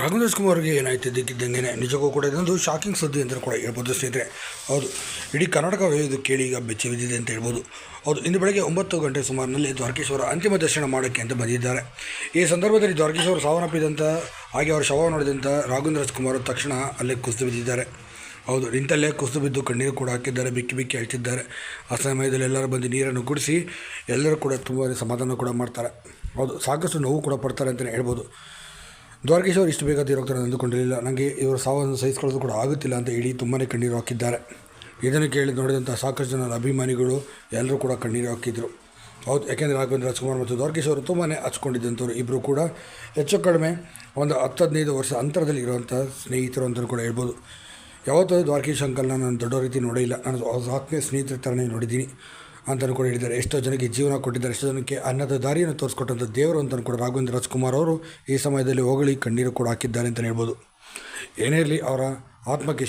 ರಾಘವೇಂದ್ರ ಕುಮಾರ್ಗೆ ಏನಾಯ್ತು ಇದ್ದಕ್ಕಿದ್ದಂಗೆ ನಿಜಕ್ಕೂ ಕೂಡ ಇದೊಂದು ಶಾಕಿಂಗ್ ಸುದ್ದಿ ಅಂತ ಕೂಡ ಹೇಳ್ಬೋದು ಸ್ನೇಹಿತರೆ. ಹೌದು, ಇಡೀ ಕರ್ನಾಟಕವೇ ಇದು ಕೇಳಿ ಈಗ ಬೆಚ್ಚಿ ಬಿದ್ದಿದೆ ಅಂತ ಹೇಳ್ಬೋದು. ಹೌದು, ಇಂದು ಬೆಳಗ್ಗೆ ಒಂಬತ್ತು ಗಂಟೆ ಸುಮಾರಿನಲ್ಲಿ ದ್ವಾರಕೀಶ್ವರ ಅಂತಿಮ ದರ್ಶನ ಮಾಡೋಕ್ಕೆ ಅಂತ ಬಂದಿದ್ದಾರೆ. ಈ ಸಂದರ್ಭದಲ್ಲಿ ದ್ವಾರಕೀಶ್ವರ ಸಾವನ್ನಪ್ಪಿದಂಥ ಹಾಗೆ ಅವರ ಶವ ನೋಡಿದಂಥ ರಾಘವೇಂದ್ರ ಕುಮಾರ್ ತಕ್ಷಣ ಅಲ್ಲೇ ಕುಸಿದು ಬಿದ್ದಿದ್ದಾರೆ. ಹೌದು, ನಿಂತಲ್ಲೇ ಕುಸಿದು ಬಿದ್ದು ಕಣ್ಣೀರು ಕೂಡ ಹಾಕಿದ್ದಾರೆ, ಬಿಕ್ಕಿ ಬಿಕ್ಕಿ ಅಳ್ತಿದ್ದಾರೆ. ಆ ಸಮಯದಲ್ಲಿ ಎಲ್ಲರೂ ಬಂದು ನೀರನ್ನು ಕುಡಿಸಿ ಎಲ್ಲರೂ ಕೂಡ ತುಂಬ ಸಮಾಧಾನ ಕೂಡ ಮಾಡ್ತಾರೆ. ಹೌದು, ಸಾಕಷ್ಟು ನೋವು ಕೂಡ ಪಡ್ತಾರೆ ಅಂತಲೇ ಹೇಳ್ಬೋದು. ದ್ವಾರಕೇಶ್ವರ್ ಇಷ್ಟು ಬೇಗ ತೀರೋಗ್ತಾರೆ ಅಂದುಕೊಂಡಿರಲಿಲ್ಲ. ನನಗೆ ಇವರ ಸಾವನ್ನು ಸಹಿಸ್ಕೊಳ್ಳೋದು ಕೂಡ ಆಗುತ್ತಿಲ್ಲ ಅಂತ ಇಡೀ ತುಂಬಾ ಕಣ್ಣೀರು ಹಾಕಿದ್ದಾರೆ. ಇದನ್ನು ಕೇಳಿ ನೋಡಿದಂಥ ಸಾಕಷ್ಟು ಜನರ ಅಭಿಮಾನಿಗಳು ಎಲ್ಲರೂ ಕೂಡ ಕಣ್ಣೀರು ಹಾಕಿದರು. ಹೌದು, ಯಾಕೆಂದರೆ ರಾಘವೇಂದ್ರ ರಾಜ್ಕುಮಾರ್ ಮತ್ತು ದ್ವಾರಕೇಶ್ ಅವರು ತುಂಬಾ ಹಚ್ಕೊಂಡಿದ್ದಂಥವ್ರು ಇಬ್ಬರು ಕೂಡ. ಹೆಚ್ಚು ಕಡಿಮೆ ಒಂದು ಹತ್ತು ಹದಿನೈದು ವರ್ಷ ಅಂತರದಲ್ಲಿ ಇರುವಂಥ ಸ್ನೇಹಿತರು ಅಂತಲೂ ಕೂಡ ಹೇಳ್ಬೋದು. ಯಾವತ್ತೂ ದ್ವಾರಕೀಶ್ ಅಂಕಲ್ನ ನಾನು ದೊಡ್ಡ ರೀತಿ ನೋಡಿಲ್ಲ ನಾನು ಅವ್ರ ಆತ್ಮೀಯ ಸ್ನೇಹಿತರ ಥರನೇ ನೋಡಿದ್ದೀನಿ. ಅಂತಲೂ ಕೂಡ ಹೇಳಿದ್ದಾರೆ. ಎಷ್ಟೋ ಜನಕ್ಕೆ ಜೀವನ ಕೊಟ್ಟಿದ್ದಾರೆ. ಎಷ್ಟೋ ಜನಕ್ಕೆ ಅನ್ನದ ದಾರಿಯನ್ನು ತೋರಿಸ್ಕೊಟ್ಟಂಥ ದೇವರು ಅಂತಲೂ ಕೂಡ ರಾಘವೇಂದ್ರ ರಾಜ್ಕುಮಾರ್ ಅವರು ಈ ಸಮಯದಲ್ಲಿ ಹೊಗಳಿ ಕಣ್ಣೀರು ಕೂಡ ಹಾಕಿದ್ದಾರೆ ಅಂತಲೇ ಹೇಳ್ಬೋದು. ಏನೇ ಇರಲಿ, ಅವರ ಆತ್ಮಕ್ಕೆ